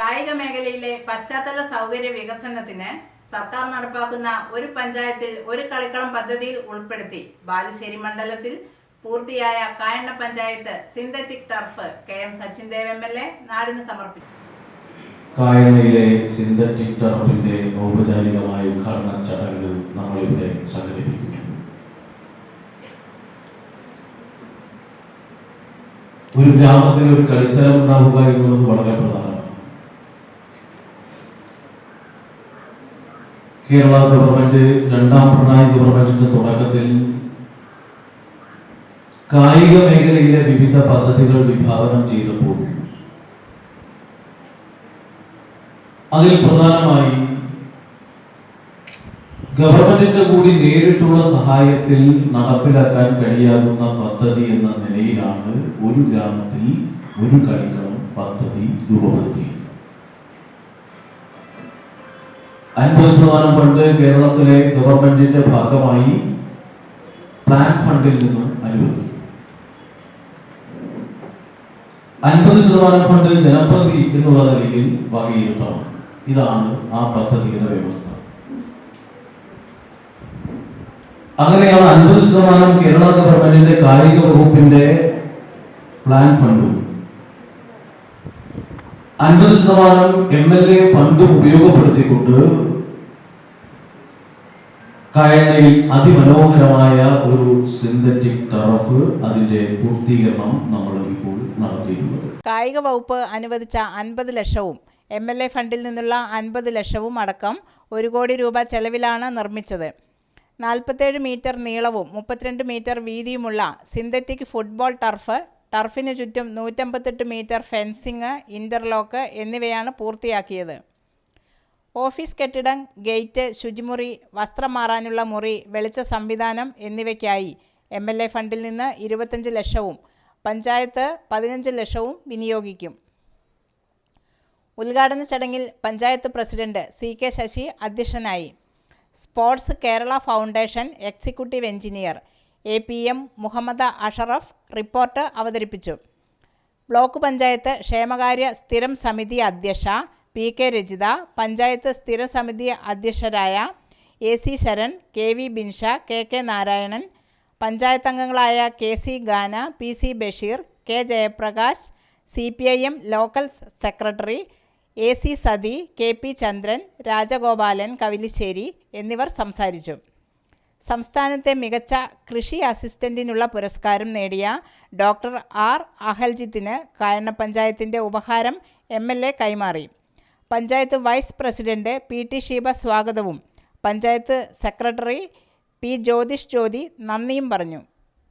കായിക മേഖലയിലെ പശ്ചാത്തല സൗകര്യ വികസനത്തിന് സർക്കാർ നടപ്പാക്കുന്ന ഒരു പഞ്ചായത്തിൽ ഒരു കളിക്കളം പദ്ധതിയിൽ ഉൾപ്പെടുത്തി ബാലുശ്ശേരി മണ്ഡലത്തിൽ പൂർത്തിയായ Kayanna panchayat synthetic turf K M Sachin Dev M L A നാടിന് സമർപ്പിച്ചു. കായണ്ണയിലെ സിന്തറ്റിക് ടർഫിന്റെ ഔപചാരികമായ ഉദ്ഘാടന ചടങ്ങ് നമ്മളിവിടെ സംഘടിപ്പിക്കുന്നു. ഒരു ഗ്രാമത്തിൽ ഒരു കളിസ്ഥലം ഉണ്ടാവുക എന്നുള്ളത് വളരെ പ്രധാനമാണ്. കേരള ഗവൺമെന്റ് രണ്ടാം പിണറായി ഗവൺമെന്റിന്റെ തുടക്കത്തിൽ കായിക മേഖലയിലെ വിവിധ പദ്ധതികൾ വിഭാവനം ചെയ്തപ്പോൾ അതിൽ പ്രധാനമായി ഗവൺമെന്റിന്റെ കൂടി നേരിട്ടുള്ള സഹായത്തിൽ നടപ്പിലാക്കാൻ കഴിയാകുന്ന പദ്ധതി എന്ന നിലയിലാണ് ഒരു ഗ്രാമത്തിൽ ഒരു കളിക്കളം പദ്ധതി രൂപപ്പെടുത്തിയത് അൻപത് ശതമാനം ഫണ്ട് കേരളത്തിലെ ഗവൺമെന്റിന്റെ ഭാഗമായി പ്ലാൻ ഫണ്ടിൽ നിന്നും അനുവദിക്കും. അൻപത് ശതമാനം ഫണ്ട് ജനപ്രതി എന്നുള്ള നിലയിൽ വകയിരുത്തണം. ഇതാണ് ആ പദ്ധതിയുടെ വ്യവസ്ഥ. അങ്ങനെയാണ് അൻപത് ശതമാനം കേരള ഗവൺമെന്റിന്റെ കായിക വകുപ്പിന്റെ പ്ലാൻ ഫണ്ടും. അൻപത് ശതമാനം എം എൽ എ ഫണ്ട് ഉപയോഗപ്പെടുത്തിക്കൊണ്ട് കായണയിൽ അതിമനോഹരമായ ഒരു സിന്തറ്റിക് ടറഫ് അതിന്റെ പൂർത്തീകരണം നമ്മൾ ഇപ്പോൾ നടത്തിയിട്ടുള്ളത്. കായിക വകുപ്പ് അനുവദിച്ച അൻപത് ലക്ഷവും എം എൽ എ ഫണ്ടിൽ നിന്നുള്ള അൻപത് ലക്ഷവും അടക്കം ഒരു കോടി രൂപ ചെലവിലാണ് നിർമ്മിച്ചത്. നാൽപ്പത്തേഴ് മീറ്റർ നീളവും മുപ്പത്തിരണ്ട് മീറ്റർ വീതിയുമുള്ള സിന്തറ്റിക് ഫുട്ബോൾ ടർഫ് ടർഫിന് ചുറ്റും നൂറ്റമ്പത്തെട്ട് മീറ്റർ ഫെൻസിങ് ഇന്റർലോക്ക് എന്നിവയാണ് പൂർത്തിയാക്കിയത്. ഓഫീസ് കെട്ടിടം ഗേറ്റ് ശുചിമുറി വസ്ത്രം മാറാനുള്ള മുറി വെളിച്ച സംവിധാനം എന്നിവയ്ക്കായി എം എൽ എ ഫണ്ടിൽ നിന്ന് ഇരുപത്തഞ്ച് ലക്ഷവും പഞ്ചായത്ത് പതിനഞ്ച് ലക്ഷവും വിനിയോഗിക്കും. ഉദ്ഘാടന ചടങ്ങിൽ panchayat president C K Sasi അധ്യക്ഷനായി. Sports Kerala foundation executive engineer A P M Muhammad Ashraf report അവതരിപ്പിച്ചു. ബ്ലോക്ക് പഞ്ചായത്ത് ക്ഷേമകാര്യ സ്ഥിരം സമിതി അധ്യക്ഷ പി കെ രജിത പഞ്ചായത്ത് സ്ഥിരസമിതി അധ്യക്ഷരായ A C Sharan K V Binsha K K Narayanan panchayat അംഗങ്ങളായ K C Gana P C Basheer K Jayaprakash C P I M local secretary A C Sathi K P Chandran Rajagopalan Kavilissery എന്നിവർ സംസാരിച്ചു. സംസ്ഥാനത്തെ മികച്ച കൃഷി അസിസ്റ്റന്റിനുള്ള പുരസ്കാരം നേടിയ doctor R അഹൽജിത്തിന് Kayanna പഞ്ചായത്തിന്റെ ഉപഹാരം എം എൽ എ കൈമാറി. Panchayat vice president P T Sheeba സ്വാഗതവും. പഞ്ചായത്ത് സെക്രട്ടറി പി ജ്യോതിഷ് ജ്യോതി നന്ദിയും പറഞ്ഞു.